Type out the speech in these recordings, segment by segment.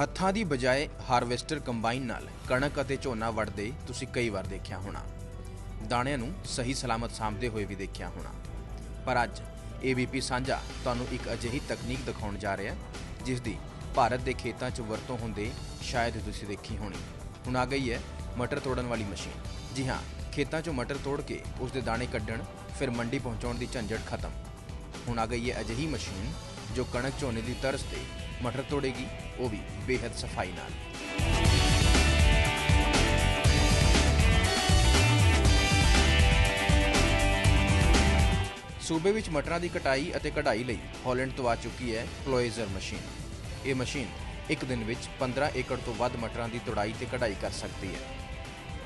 ਹੱਥਾਂ ਦੀ ਬਜਾਏ harvester combine ਨਾਲ ਕਣਕ ਅਤੇ ਝੋਨਾ ਵੱਢਦੇ ਤੁਸੀਂ ਕਈ ਵਾਰ ਦੇਖਿਆ ਹੋਣਾ। ਦਾਣਿਆਂ ਨੂੰ ਸਹੀ ਸਲਾਮਤ ਸਾਂਭਦੇ ਹੋਏ ਵੀ ਦੇਖਿਆ ਹੋਣਾ। ਪਰ ਅੱਜ ABP ਸਾਂਝਾ ਤੁਹਾਨੂੰ ਇੱਕ ਅਜਿਹੀ ਤਕਨੀਕ ਦਿਖਾਉਣ ਜਾ ਰਿਹਾ ਜਿਸ ਦੀ ਭਾਰਤ ਦੇ ਖੇਤਾਂ 'ਚ ਵਰਤੋਂ ਹੁੰਦੇ ਸ਼ਾਇਦ ਤੁਸੀਂ ਦੇਖੀ ਹੋਣੀ। ਹੁਣ ਆ ਗਈ ਹੈ ਮਟਰ ਤੋੜਨ ਵਾਲੀ ਮਸ਼ੀਨ। ਜੀ ਹਾਂ, ਖੇਤਾਂ 'ਚੋਂ ਮਟਰ ਤੋੜ ਕੇ ਉਸ ਦੇ ਦਾਣੇ ਕੱਢਣ, ਫਿਰ ਮੰਡੀ ਪਹੁੰਚਾਉਣ ਦੀ ਝੰਜਟ ਖਤਮ। ਹੁਣ ਆ ਗਈ ਹੈ ਅਜਿਹੀ ਮਸ਼ੀਨ ਜੋ ਕਣਕ ਝੋਨੇ ਦੀ ਤਰਜ਼ ਤੇ ਮਟਰ ਤੋੜੇਗੀ, ਉਹ ਵੀ ਬੇहद ਸਫ਼ਾਈ ਨਾਲ। ਸੂਬੇ ਵਿੱਚ ਮਟਰਾਂ ਦੀ ਕਟਾਈ ਅਤੇ ਕਢਾਈ ਲਈ ਹਾਲੈਂਡ ਤੋਂ ਆ ਚੁੱਕੀ ਹੈ ਪਲੋਇਜ਼ਰ ਮਸ਼ੀਨ। ਇਹ ਮਸ਼ੀਨ ਇੱਕ ਦਿਨ ਵਿੱਚ 15 ਏਕੜ ਤੋਂ ਵੱਧ ਮਟਰਾਂ ਦੀ ਤੁੜਾਈ ਤੇ ਕਢਾਈ ਕਰ ਸਕਦੀ ਹੈ।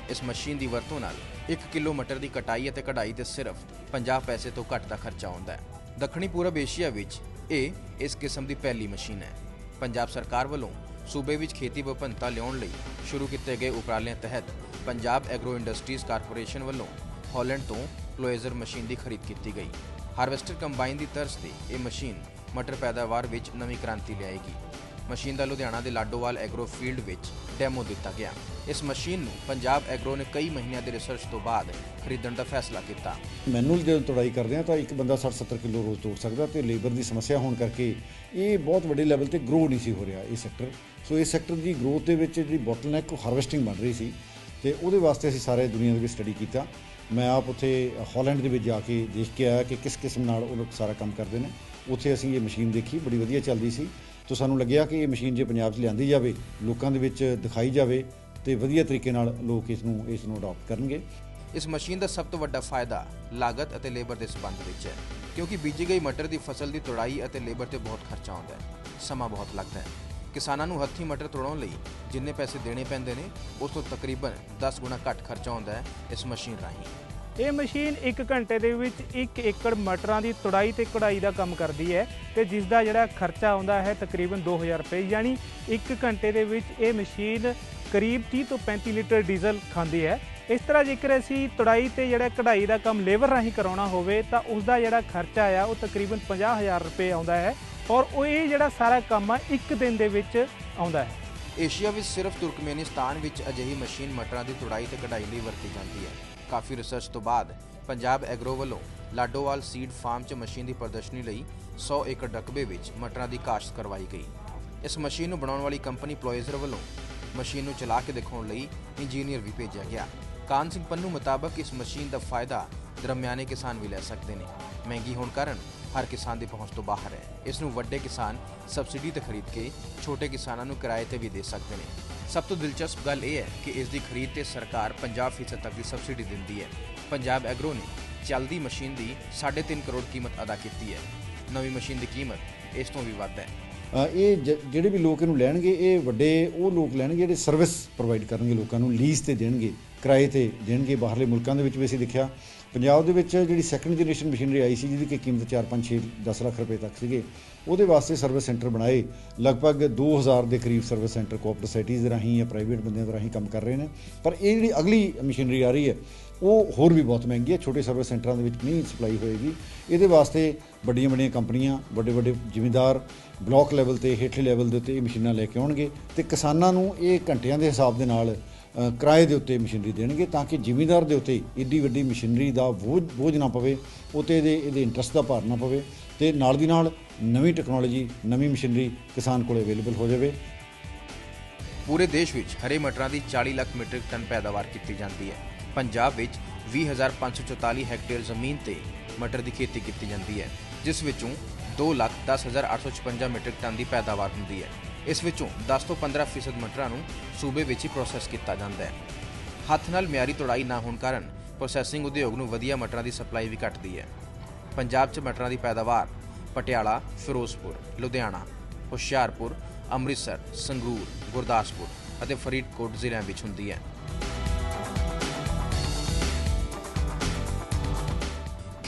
ਇਸ ਮਸ਼ੀਨ ਦੀ ਵਰਤੋਂ ਨਾਲ 1 ਕਿਲੋ ਮਟਰ ਦੀ ਕਟਾਈ ਅਤੇ ਕਢਾਈ ਤੇ ਸਿਰਫ 50 ਪੈਸੇ ਤੋਂ ਘੱਟ ਦਾ ਖਰਚਾ ਆਉਂਦਾ ਹੈ। ਦੱਖਣੀ ਪੂਰਬ ਏਸ਼ੀਆ ਵਿੱਚ ਇਹ ਇਸ ਕਿਸਮ ਦੀ ਪਹਿਲੀ ਮਸ਼ੀਨ ਹੈ। ਪੰਜਾਬ ਸਰਕਾਰ ਵੱਲੋਂ ਸੂਬੇ ਵਿੱਚ ਖੇਤੀ ਵਿਭਿੰਨਤਾ ਲਿਆਉਣ ਲਈ ਸ਼ੁਰੂ ਕੀਤੇ ਗਏ ਉਪਰਾਲਿਆਂ ਤਹਿਤ ਪੰਜਾਬ ਐਗਰੋ ਇੰਡਸਟਰੀਜ਼ ਕਾਰਪੋਰੇਸ਼ਨ ਵੱਲੋਂ ਹਾਲੈਂਡ ਤੋਂ ਪਲੋਇਜ਼ਰ ਮਸ਼ੀਨ ਦੀ ਖਰੀਦ ਕੀਤੀ ਗਈ। ਹਾਰਵੈਸਟਰ ਕੰਬਾਈਨ ਦੀ ਤਰਜ਼ ਤੇ ਇਹ ਮਸ਼ੀਨ ਮਟਰ ਪੈਦਾਵਾਰ ਵਿੱਚ ਨਵੀਂ ਕ੍ਰਾਂਤੀ ਲਿਆਏਗੀ। ਮਸ਼ੀਨ ਦਾ ਲੁਧਿਆਣਾ ਦੇ ਲਾਡੋਵਾਲ ਐਗਰੋ ਫੀਲਡ ਵਿੱਚ ਡੈਮੋ ਦਿੱਤਾ ਗਿਆ। ਇਸ ਮਸ਼ੀਨ ਨੂੰ ਪੰਜਾਬ ਐਗਰੋ ਨੇ ਕਈ ਮਹੀਨਿਆਂ ਦੇ ਰਿਸਰਚ ਤੋਂ ਬਾਅਦ ਖਰੀਦਣ ਦਾ ਫੈਸਲਾ ਕੀਤਾ। ਮੈਨੂਅਲ ਜਦੋਂ ਤੁੜਾਈ ਕਰਦੇ ਆ ਤਾਂ ਇੱਕ ਬੰਦਾ 60-70 ਕਿਲੋ ਰੋਜ਼ ਤੋੜ ਸਕਦਾ ਤੇ ਲੇਬਰ ਦੀ ਸਮੱਸਿਆ ਹੋਣ ਕਰਕੇ ਇਹ ਬਹੁਤ ਵੱਡੇ ਲੈਵਲ ਤੇ ਗਰੋ ਨਹੀਂ ਸੀ ਹੋ ਰਿਹਾ ਇਹ ਸੈਕਟਰ ਸੋ ਇਸ ਸੈਕਟਰ ਦੀ ਗਰੋਥ ਦੇ ਵਿੱਚ ਜਿਹੜੀ ਬੋਟਲਨੈਕ ਹਾਰਵੈਸਟਿੰਗ ਬਣ ਰਹੀ ਸੀ ਤੇ ਉਹਦੇ ਵਾਸਤੇ ਅਸੀਂ ਸਾਰੇ ਦੁਨੀਆ ਦੇ ਵਿੱਚ ਸਟੱਡੀ ਕੀਤਾ। ਮੈਂ ਆਪ ਉੱਥੇ ਹਾਲੈਂਡ ਦੇ ਵਿੱਚ ਜਾ ਕੇ ਦੇਖ ਕੇ ਆਇਆ ਕਿ ਕਿਸ ਕਿਸਮ ਨਾਲ ਉਹ ਲੋਕ ਸਾਰਾ ਕੰਮ ਕਰਦੇ ਨੇ। ਉੱਥੇ ਅਸੀਂ ਇਹ ਮਸ਼ੀਨ ਦੇਖੀ, ਬੜੀ ਵਧੀਆ ਚੱਲਦੀ ਸੀ। ਤਾਂ ਸਾਨੂੰ ਲੱਗਿਆ ਕਿ ਇਹ ਮਸ਼ੀਨ ਜੇ ਪੰਜਾਬ 'ਚ ਲਿਆਂਦੀ ਜਾਵੇ, ਲੋਕਾਂ ਦੇ ਵਿੱਚ ਦਿਖਾਈ ਜਾਵੇ ਤੇ ਵਧੀਆ ਤਰੀਕੇ ਨਾਲ ਲੋਕ ਇਸ ਨੂੰ ਇਸ ਨੂੰ ਅਡਾਪਟ ਕਰਨਗੇ। ਇਸ ਮਸ਼ੀਨ ਦਾ ਸਭ ਤੋਂ ਵੱਡਾ ਫਾਇਦਾ ਲਾਗਤ ਅਤੇ ਲੇਬਰ ਦੇ ਸਬੰਧ ਵਿੱਚ ਹੈ, ਕਿਉਂਕਿ ਬੀਜੀ ਗਈ ਮਟਰ ਦੀ ਫਸਲ ਦੀ ਤੁੜਾਈ ਅਤੇ ਲੇਬਰ ਤੇ ਬਹੁਤ ਖਰਚਾ ਆਉਂਦਾ ਹੈ। ਸਮਾਂ ਬਹੁਤ ਲੱਗਦਾ ਹੈ। ਕਿਸਾਨਾਂ ਨੂੰ ਹੱਥੀਂ ਮਟਰ ਤੋੜਾਉਣ ਲਈ ਜਿੰਨੇ ਪੈਸੇ ਦੇਣੇ ਪੈਂਦੇ ਨੇ, ਉਸ ਤੋਂ ਤਕਰੀਬਨ 10 ਗੁਣਾ ਘੱਟ ਖਰਚਾ ਆਉਂਦਾ ਹੈ ਇਸ ਮਸ਼ੀਨ ਰਾਹੀਂ। ਇਹ ਮਸ਼ੀਨ 1 ਘੰਟੇ ਦੇ ਵਿੱਚ 1 ਏਕੜ ਮਟਰਾਂ ਦੀ ਤੁੜਾਈ ਤੇ ਕਢਾਈ ਦਾ ਕੰਮ ਕਰਦੀ ਹੈ ਤੇ ਜਿਸ ਦਾ ਜਿਹੜਾ ਖਰਚਾ ਆਉਂਦਾ ਹੈ ਤਕਰੀਬਨ 2000 ਰੁਪਏ, ਯਾਨੀ 1 ਘੰਟੇ ਦੇ ਵਿੱਚ ਇਹ ਮਸ਼ੀਨ ਕਰੀਬ 30 ਤੋਂ 35 ਲੀਟਰ ਡੀਜ਼ਲ ਖਾਂਦੀ ਹੈ। ਇਸ ਤਰ੍ਹਾਂ ਜੇਕਰ ਅਸੀਂ ਤੁੜਾਈ ਤੇ ਜਿਹੜਾ ਕਢਾਈ ਦਾ ਕੰਮ ਲੇਬਰ ਰਾਹੀਂ ਕਰਾਉਣਾ ਹੋਵੇ, ਤਾਂ ਉਸ ਦਾ ਜਿਹੜਾ ਖਰਚਾ ਆ, ਉਹ ਤਕਰੀਬਨ 50000 ਰੁਪਏ ਆਉਂਦਾ ਹੈ ਔਰ ਉਹ ਇਹ ਜਿਹੜਾ ਸਾਰਾ ਕੰਮ ਆ, ਇੱਕ ਦਿਨ ਦੇ ਵਿੱਚ ਆਉਂਦਾ ਹੈ। ਏਸ਼ੀਆ ਵਿੱਚ ਸਿਰਫ ਤੁਰਕਮੇਨਿਸਤਾਨ ਵਿੱਚ ਅਜਿਹੀ ਮਸ਼ੀਨ ਮਟਰਾਂ ਦੀ ਤੁੜਾਈ ਤੇ ਕਢਾਈ ਲਈ ਵਰਤੀ ਜਾਂਦੀ ਹੈ। ਕਾਫੀ ਰਿਸਰਚ ਤੋਂ ਬਾਅਦ ਪੰਜਾਬ ਐਗਰੋ ਵੱਲੋਂ ਲਾਡੋਵਾਲ ਸੀਡ ਫਾਰਮ 'ਚ ਮਸ਼ੀਨ ਦੀ ਪ੍ਰਦਰਸ਼ਨੀ ਲਈ 100 ਏਕੜ ਰਕਬੇ ਵਿੱਚ ਮਟਰਾਂ ਦੀ ਕਾਸ਼ਤ ਕਰਵਾਈ ਗਈ। ਇਸ ਮਸ਼ੀਨ ਨੂੰ ਬਣਾਉਣ ਵਾਲੀ ਕੰਪਨੀ ਪਲੋਇਜ਼ਰ ਵੱਲੋਂ ਮਸ਼ੀਨ ਨੂੰ ਚਲਾ ਕੇ ਦਿਖਾਉਣ ਲਈ ਇੰਜੀਨੀਅਰ ਵੀ ਭੇਜਿਆ ਗਿਆ। ਕਾਨ ਸਿੰਘ ਪੰਨੂ ਮੁਤਾਬਕ ਇਸ ਮਸ਼ੀਨ ਦਾ ਫਾਇਦਾ ਦਰਮਿਆਨੇ ਕਿਸਾਨ ਵੀ ਲੈ ਸਕਦੇ ਨੇ। ਮਹਿੰਗੀ ਹੋਣ ਕਾਰਨ ਹਰ ਕਿਸਾਨ ਦੀ ਪਹੁੰਚ ਤੋਂ ਬਾਹਰ ਹੈ। ਇਸ ਨੂੰ ਵੱਡੇ ਕਿਸਾਨ ਸਬਸਿਡੀ ਤੇ ਖਰੀਦ ਕੇ ਛੋਟੇ ਕਿਸਾਨਾਂ ਨੂੰ ਕਿਰਾਏ ਤੇ ਵੀ ਦੇ ਸਕਦੇ ਨੇ। ਸਭ ਤੋਂ ਦਿਲਚਸਪ ਗੱਲ ਇਹ ਹੈ ਕਿ ਇਸ ਦੀ ਖਰੀਦ ਤੇ ਸਰਕਾਰ 50% ਤੱਕ ਦੀ ਸਬਸਿਡੀ ਦਿੰਦੀ ਹੈ। ਪੰਜਾਬ ਐਗਰੋ ਨੇ ਚੱਲਦੀ ਮਸ਼ੀਨ ਦੀ 3.5 ਕਰੋੜ ਕੀਮਤ ਅਦਾ ਕੀਤੀ ਹੈ। ਨਵੀਂ ਮਸ਼ੀਨ ਦੀ ਕੀਮਤ ਇਸ ਤੋਂ ਵੀ ਵੱਧ ਹੈ। ਇਹ ਜ- ਜਿਹੜੇ ਵੀ ਲੋਕ ਇਹਨੂੰ ਲੈਣਗੇ, ਇਹ ਵੱਡੇ ਉਹ ਲੋਕ ਲੈਣਗੇ ਜਿਹੜੇ ਸਰਵਿਸ ਪ੍ਰੋਵਾਈਡ ਕਰਨਗੇ ਲੋਕਾਂ ਨੂੰ ਲੀਜ਼ ਤੇ ਦੇਣਗੇ। ਕਿਰਾਏ ਤੇ ਦੇਣਗੇ, ਬਾਹਰਲੇ ਮੁਲਕਾਂ ਦੇ ਵਿੱਚ ਵੀ ਅਸੀਂ ਦੇਖਿਆ। ਪੰਜਾਬ ਦੇ ਵਿੱਚ ਜਿਹੜੀ ਸੈਕੰਡ ਜਨਰੇਸ਼ਨ ਮਸ਼ੀਨਰੀ ਆਈ ਸੀ, ਜਿਹਦੀ ਕਿ ਕੀਮਤ 4 5 6 10 ਲੱਖ ਰੁਪਏ ਤੱਕ ਸੀਗੇ, ਉਹਦੇ ਵਾਸਤੇ ਸਰਵਿਸ ਸੈਂਟਰ ਬਣਾਏ। ਲਗਭਗ 2000 ਦੇ ਕਰੀਬ ਸਰਵਿਸ ਸੈਂਟਰ ਕੋਆਪਰੇਟਿਵ ਸੋਸਾਇਟੀਜ਼ ਦੇ ਰਾਹੀਂ ਜਾਂ ਪ੍ਰਾਈਵੇਟ ਬੰਦਿਆਂ ਦੇ ਰਾਹੀਂ ਕੰਮ ਕਰ ਰਹੇ ਨੇ। ਪਰ ਇਹ ਜਿਹੜੀ ਅਗਲੀ ਮਸ਼ੀਨਰੀ ਆ ਰਹੀ ਹੈ, ਉਹ ਹੋਰ ਵੀ ਬਹੁਤ ਮਹਿੰਗੀ ਹੈ। ਛੋਟੇ ਸਰਵਿਸ ਸੈਂਟਰਾਂ ਦੇ ਵਿੱਚ ਨਹੀਂ ਸਪਲਾਈ ਹੋਏਗੀ। ਇਹਦੇ ਵਾਸਤੇ ਵੱਡੀਆਂ ਵੱਡੀਆਂ ਕੰਪਨੀਆਂ, ਵੱਡੇ ਵੱਡੇ ਜ਼ਿਮੀਂਦਾਰ ਬਲਾਕ ਲੈਵਲ ਤੇ, ਹੇਠਲੇ ਲੈਵਲ ਦੇ ਉੱਤੇ ਇਹ ਮਸ਼ੀਨਾਂ ਲੈ ਕੇ ਆਉਣਗੇ ਤੇ ਕਿਸਾਨਾਂ ਨੂੰ ਇਹ ਘੰਟਿਆਂ ਦੇ ਹਿਸਾਬ ਦੇ ਨਾਲ ਕਿਰਾਏ ਦੇ ਉੱਤੇ ਮਸ਼ੀਨਰੀ ਦੇਣਗੇ ਤਾਂ ਕਿ ਜ਼ਿਮੀਂਦਾਰ ਦੇ ਉੱਤੇ ਏਡੀ ਵੱਡੀ ਮਸ਼ੀਨਰੀ ਦਾ ਬੋਝ ਬੋਝ ਨਾ ਪਵੇ, ਉਤੇ ਇਹਦੇ ਇਹਦੇ ਇੰਟਰਸਟ ਦਾ ਭਾਰ ਨਾ ਪਵੇ ਤੇ ਨਾਲ ਦੀ ਨਾਲ ਨਵੀਂ ਟੈਕਨੋਲੋਜੀ ਨਵੀਂ ਮਸ਼ੀਨਰੀ ਕਿਸਾਨ ਕੋਲ ਅਵੇਲੇਬਲ ਹੋ ਜਾਵੇ। ਪੂਰੇ ਦੇਸ਼ ਵਿੱਚ ਹਰੇ ਮਟਰਾਂ ਦੀ 40 ਲੱਖ ਮੀਟ੍ਰਿਕ ਟਨ ਪੈਦਾਵਾਰ ਕੀਤੀ ਜਾਂਦੀ ਹੈ। ਪੰਜਾਬ ਵਿੱਚ 20544 ਹੈਕਟੇਅਰ ਜ਼ਮੀਨ ਤੇ ਮਟਰ ਦੀ ਖੇਤੀ ਕੀਤੀ ਜਾਂਦੀ ਹੈ, ਜਿਸ ਵਿੱਚੋਂ 210856 ਮੀਟ੍ਰਿਕ ਟਨ ਦੀ ਪੈਦਾਵਾਰ ਹੁੰਦੀ ਹੈ। ਇਸ ਵਿੱਚੋਂ 10 ਤੋਂ 15% ਮਟਰਾਂ ਨੂੰ ਸੂਬੇ ਵਿੱਚ ਹੀ ਪ੍ਰੋਸੈਸ ਕੀਤਾ ਜਾਂਦਾ ਹੈ। ਹੱਥ ਨਾਲ ਮਿਆਰੀ ਤੁੜਾਈ ਨਾ ਹੋਣ ਕਾਰਨ ਪ੍ਰੋਸੈਸਿੰਗ ਉਦਯੋਗ ਨੂੰ ਵਧੀਆ ਮਟਰਾਂ ਦੀ ਸਪਲਾਈ ਵੀ ਘਟਦੀ ਹੈ। ਪੰਜਾਬ 'ਚ ਮਟਰਾਂ ਦੀ ਪੈਦਾਵਾਰ ਪਟਿਆਲਾ, ਫਿਰੋਜ਼ਪੁਰ, ਲੁਧਿਆਣਾ, ਹੁਸ਼ਿਆਰਪੁਰ, ਅੰਮ੍ਰਿਤਸਰ, ਸੰਗਰੂਰ, ਗੁਰਦਾਸਪੁਰ ਅਤੇ ਫਰੀਦਕੋਟ ਜ਼ਿਲ੍ਹਿਆਂ ਵਿੱਚ ਹੁੰਦੀ ਹੈ।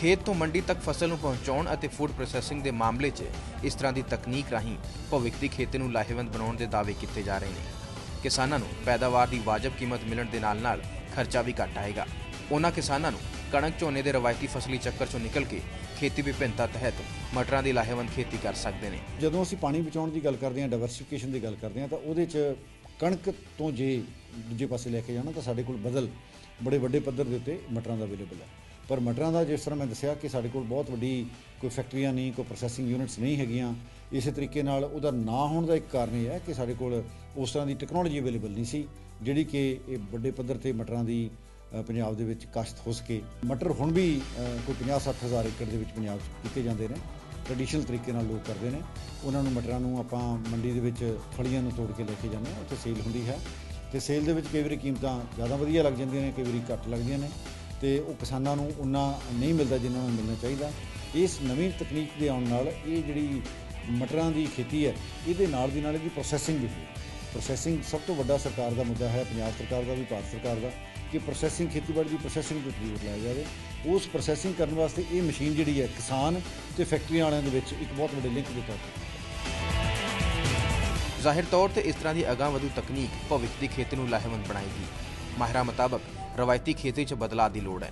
ਖੇਤ ਤੋਂ ਮੰਡੀ ਤੱਕ ਫਸਲ ਨੂੰ ਪਹੁੰਚਾਉਣ ਅਤੇ ਫੂਡ ਪ੍ਰੋਸੈਸਿੰਗ ਦੇ ਮਾਮਲੇ 'ਚ ਇਸ ਤਰ੍ਹਾਂ ਦੀ ਤਕਨੀਕ ਰਾਹੀਂ ਭਵਿੱਖ ਦੀ ਖੇਤੀ ਨੂੰ ਲਾਹੇਵੰਦ ਬਣਾਉਣ ਦੇ ਦਾਅਵੇ ਕੀਤੇ ਜਾ ਰਹੇ ਨੇ। ਕਿਸਾਨਾਂ ਨੂੰ ਪੈਦਾਵਾਰ ਦੀ ਵਾਜਬ ਕੀਮਤ ਮਿਲਣ ਦੇ ਨਾਲ-ਨਾਲ ਖਰਚਾ ਵੀ ਘੱਟ ਆਏਗਾ। ਉਹਨਾਂ ਕਿਸਾਨਾਂ ਨੂੰ ਕਣਕ ਝੋਨੇ ਦੇ ਰਵਾਇਤੀ ਫਸਲੀ ਚੱਕਰ ਚੋਂ ਨਿਕਲ ਕੇ ਖੇਤੀ ਵਿਭਿੰਨਤਾ ਤਹਿਤ ਮਟਰਾਂ ਦੀ ਲਾਹੇਵੰਦ ਖੇਤੀ ਕਰ ਸਕਦੇ ਨੇ। ਜਦੋਂ ਅਸੀਂ ਪਾਣੀ ਬਚਾਉਣ ਦੀ ਗੱਲ ਕਰਦੇ ਹਾਂ ਡਾਈਵਰਸਿਫਿਕੇਸ਼ਨ ਦੀ ਗੱਲ ਕਰਦੇ ਹਾਂ, ਤਾਂ ਉਹਦੇ 'ਚ ਕਣਕ ਤੋਂ ਜੇ ਦੂਜੇ ਪਾਸੇ ਲੈ ਕੇ ਜਾਣਾ, ਤਾਂ ਸਾਡੇ ਕੋਲ ਬਦਲ ਬੜੇ ਵੱਡੇ ਪੱਧਰ ਦੇ ਉੱਤੇ ਮਟਰਾਂ ਦਾ ਅਵੇਲੇਬਲ ਹੈ। ਪਰ ਮਟਰਾਂ ਦਾ ਜਿਸ ਤਰ੍ਹਾਂ ਮੈਂ ਦੱਸਿਆ ਕਿ ਸਾਡੇ ਕੋਲ ਬਹੁਤ ਵੱਡੀ ਕੋਈ ਫੈਕਟਰੀਆਂ ਨਹੀਂ, ਕੋਈ ਪ੍ਰੋਸੈਸਿੰਗ ਯੂਨਿਟਸ ਨਹੀਂ ਹੈਗੀਆਂ, ਇਸੇ ਤਰੀਕੇ ਨਾਲ ਉਹਦਾ ਨਾ ਹੋਣ ਦਾ ਇੱਕ ਕਾਰਨ ਇਹ ਹੈ ਕਿ ਸਾਡੇ ਕੋਲ ਉਸ ਤਰ੍ਹਾਂ ਦੀ ਟੈਕਨੋਲੋਜੀ ਅਵੇਲੇਬਲ ਨਹੀਂ ਸੀ, ਜਿਹੜੀ ਕਿ ਇਹ ਵੱਡੇ ਪੱਧਰ ਤੇ ਮਟਰਾਂ ਦੀ ਪੰਜਾਬ ਦੇ ਵਿੱਚ ਕਾਸ਼ਤ ਹੋ ਸਕੇ। ਮਟਰ ਹੁਣ ਵੀ ਕੋਈ 50-60 ਹਜ਼ਾਰ ਏਕੜ ਦੇ ਵਿੱਚ ਪੰਜਾਬ 'ਚ ਕੀਤੇ ਜਾਂਦੇ ਨੇ। ਟ੍ਰੈਡੀਸ਼ਨਲ ਤਰੀਕੇ ਨਾਲ ਲੋਕ ਕਰਦੇ ਨੇ। ਉਹਨਾਂ ਨੂੰ ਮਟਰਾਂ ਨੂੰ ਆਪਾਂ ਮੰਡੀ ਦੇ ਵਿੱਚ ਫਲੀਆਂ ਨੂੰ ਤੋੜ ਕੇ ਲੈ ਕੇ ਜਾਂਦੇ ਹਾਂ। ਉੱਥੇ ਸੇਲ ਹੁੰਦੀ ਹੈ। ਤੇ ਸੇਲ ਦੇ ਵਿੱਚ ਕਈ ਵਾਰੀ ਕੀਮਤਾਂ ਜ਼ਿਆਦਾ ਵਧੀਆ ਲੱਗ ਜਾਂਦੀਆਂ ਨੇ, ਕਈ ਵਾਰੀ ਘੱਟ ਲੱਗਦੀਆਂ ਨੇ। ਤੇ ਉਹ ਕਿਸਾਨਾਂ ਨੂੰ ਉਨਾ ਨਹੀਂ ਮਿਲਦਾ ਜਿੰਨਾ ਨੂੰ ਮਿਲਣਾ ਚਾਹੀਦਾ। ਇਸ ਨਵੀਂ ਤਕਨੀਕ ਦੇ ਆਉਣ ਨਾਲ ਇਹ ਜਿਹੜੀ ਮਟਰਾਂ ਦੀ ਖੇਤੀ ਹੈ, ਇਹਦੇ ਨਾਲ ਦੀ ਨਾਲ ਇਹਦੀ ਪ੍ਰੋਸੈਸਿੰਗ ਵੀ ਹੋਈ ਪ੍ਰੋਸੈਸਿੰਗ ਸਭ ਤੋਂ ਵੱਡਾ ਸਰਕਾਰ ਦਾ ਮੁੱਦਾ ਹੈ, ਪੰਜਾਬ ਸਰਕਾਰ ਦਾ ਵੀ, ਭਾਰਤ ਸਰਕਾਰ ਦਾ, ਕਿ ਪ੍ਰੋਸੈਸਿੰਗ ਖੇਤੀਬਾੜੀ ਦੀ ਪ੍ਰੋਸੈਸਿੰਗ ਤੇ ਜ਼ੋਰ ਲਾਇਆ ਜਾਵੇ। ਉਸ ਪ੍ਰੋਸੈਸਿੰਗ ਕਰਨ ਵਾਸਤੇ ਇਹ ਮਸ਼ੀਨ ਜਿਹੜੀ ਹੈ, ਕਿਸਾਨ ਤੇ ਫੈਕਟਰੀਆਂ ਵਾਲਿਆਂ ਦੇ ਵਿੱਚ ਇੱਕ ਬਹੁਤ ਵੱਡੇ ਲਿੰਕ ਦੇ ਤੌਰ ਤੇ। ਜ਼ਾਹਿਰ ਤੌਰ ਤੇ ਇਸ ਤਰ੍ਹਾਂ ਦੀ ਅਗਾਂਹਵਧੂ ਤਕਨੀਕ ਭਵਿੱਖ ਦੀ ਖੇਤੀ ਨੂੰ ਲਾਹੇਵੰਦ ਬਣਾਏਗੀ। ਮਾਹਿਰਾਂ ਮੁਤਾਬਕ ਰਵਾਇਤੀ ਖੇਤੀ 'ਚ ਬਦਲਾਅ ਦੀ ਲੋੜ ਹੈ।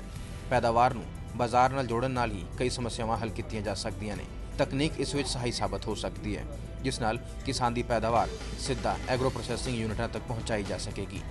ਪੈਦਾਵਾਰ ਨੂੰ ਬਾਜ਼ਾਰ ਨਾਲ ਜੋੜਨ ਨਾਲ ਹੀ ਕਈ ਸਮੱਸਿਆਵਾਂ ਹੱਲ ਕੀਤੀਆਂ ਜਾ ਸਕਦੀਆਂ ਨੇ। ਤਕਨੀਕ ਇਸ ਵਿੱਚ ਸਹਾਈ ਸਾਬਤ ਹੋ ਸਕਦੀ ਹੈ, ਜਿਸ ਨਾਲ ਕਿਸਾਨ ਦੀ ਪੈਦਾਵਾਰ ਸਿੱਧਾ ਐਗਰੋ ਪ੍ਰੋਸੈਸਿੰਗ ਯੂਨਿਟਾਂ ਤੱਕ ਪਹੁੰਚਾਈ ਜਾ ਸਕੇਗੀ।